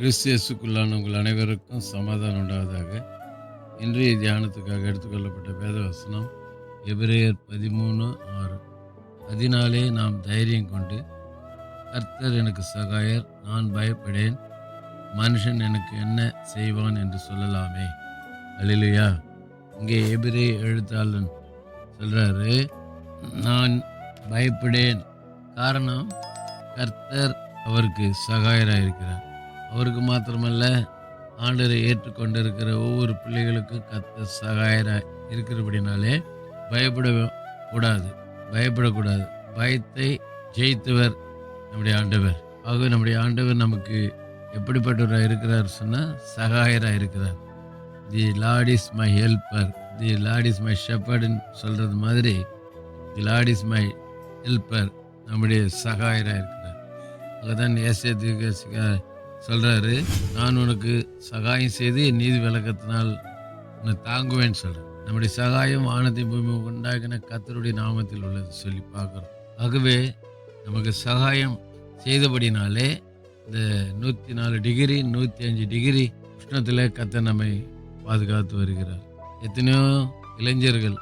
கிறிஸ்தியஸுக்குள்ளான உங்கள் அனைவருக்கும் சமாதானம் உண்டாவதாக. இன்றைய தியானத்துக்காக எடுத்துக்கொள்ளப்பட்ட வேத வசனம் எபிரேயர் பதிமூணு ஆறு. அதனாலே நாம் தைரியம் கொண்டு கர்த்தர் எனக்கு சகாயர் நான் பயப்படேன். மனுஷன் எனக்கு என்ன செய்வான் என்று சொல்லலாமே. அல்லையா இங்கே எபிரே எழுத்தாளன் சொல்கிறாரு நான் பயப்படேன். காரணம் கர்த்தர் அவருக்கு சகாயராக இருக்கிறார் அவருக்கு மாத்திரமல்ல ஆண்டரை ஏற்றுக்கொண்டிருக்கிற ஒவ்வொரு பிள்ளைகளுக்கும் கத்த சகாயராக இருக்கிறபடினாலே பயப்பட கூடாது பயப்படக்கூடாது. பயத்தை ஜெயித்தவர் நம்முடைய ஆண்டவர். ஆகவே நம்முடைய ஆண்டவர் நமக்கு எப்படிப்பட்டவராக இருக்கிறார் சொன்னால் சகாயராக இருக்கிறார். The Lord is my helper the Lord is my ஷெப்பர்டுன்னு சொல்கிறது மாதிரி the Lord is my helper நம்முடைய சகாயராக இருக்கிறார். அதுதான் ஏசிய சொல்கிறாரு நான் உனக்கு சகாயம் செய்து என் நீதி விளக்கத்தினால் உன்னை தாங்குவேன்னு சொல்கிறேன் நம்முடைய சகாயம் வானத்தை பூமி உண்டாகின கத்தருடைய நாமத்தில் உள்ளது சொல்லி பார்க்குறோம். ஆகவே நமக்கு சகாயம் செய்தபடினாலே இந்த நூற்றி நாலு டிகிரி நூற்றி அஞ்சு டிகிரி உஷ்ணத்தில் கத்த நம்மை பாதுகாத்து வருகிறார். எத்தனையோ இளைஞர்கள்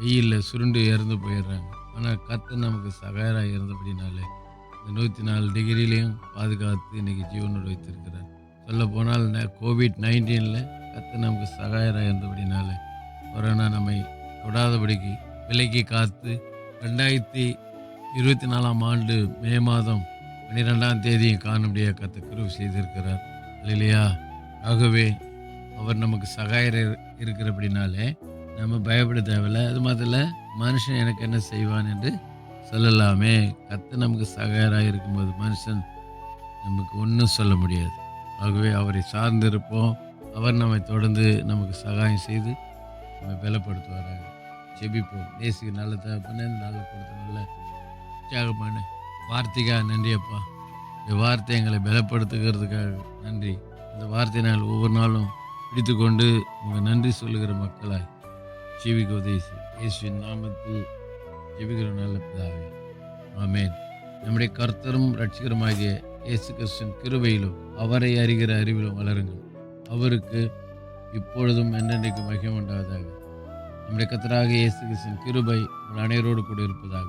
வெயிலில் சுருண்டு இறந்து போயிடுறாங்க. ஆனால் கத்தை நமக்கு சகாயராக இருந்தபடினாலே நூற்றி நாலு டிகிரிலையும் பாதுகாத்து இன்னைக்கு ஜீவனோடு வைத்திருக்கிறார். சொல்ல போனால் கோவிட் நைன்டீனில் கற்று நமக்கு சகாயராக இருந்தபடினால கொரோனா நம்மை தொடாதபடிக்கு விலைக்கு காத்து ரெண்டாயிரத்தி இருபத்தி நாலாம் ஆண்டு மே மாதம் பன்னிரெண்டாம் தேதியும் காணும்படியாக கத்த கிருவு செய்திருக்கிறார். இல்லையா ஆகவே அவர் நமக்கு சகாயர் இருக்கிறபடினாலே நம்ம பயப்பட தேவையில்லை. அது மாதிரி மனுஷன் எனக்கு என்ன செய்வான் என்று சொல்லலாமே. கத்து நமக்கு சகாயராக இருக்கும்போது மனுஷன் நமக்கு ஒன்றும் சொல்ல முடியாது. ஆகவே அவரை சார்ந்திருப்போம். அவர் நம்மை தொடர்ந்து நமக்கு சகாயம் செய்து நம்மை பலப்படுத்துவாராங்க செபிப்போம் நேசிக்கு நல்ல தகப்பன நல்ல கொடுத்த நல்ல உற்சாகமான வார்த்தைக்காக நன்றி அப்பா. இந்த வார்த்தை எங்களை பலப்படுத்துகிறதுக்காக நன்றி. இந்த வார்த்தை நாங்கள் ஒவ்வொரு நாளும் பிடித்து கொண்டு உங்கள் நன்றி சொல்லுகிற மக்களாய் ஜீவிக்க உதவி இயேசுவின் நாமத்தில் ஜெபிக்கிற நல்ல பிதாவே. ஆமேன். நம்முடைய கர்த்தரும் ரட்சிகருமாகிய இயேசு கிறிஸ்துவின் கிருபையிலும் அவரை அறிகிற அறிவிலும் வளருங்கள். அவருக்கு இப்பொழுதும் என்றென்றைக்கு மகிமை உண்டாவதாக. நம்முடைய கத்தராக இயேசு கிறிஸ்தன் கிருபை உங்கள் அனைவரோடு கூட இருப்பதாக.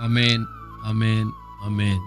அமேன் அமேன் அமேன்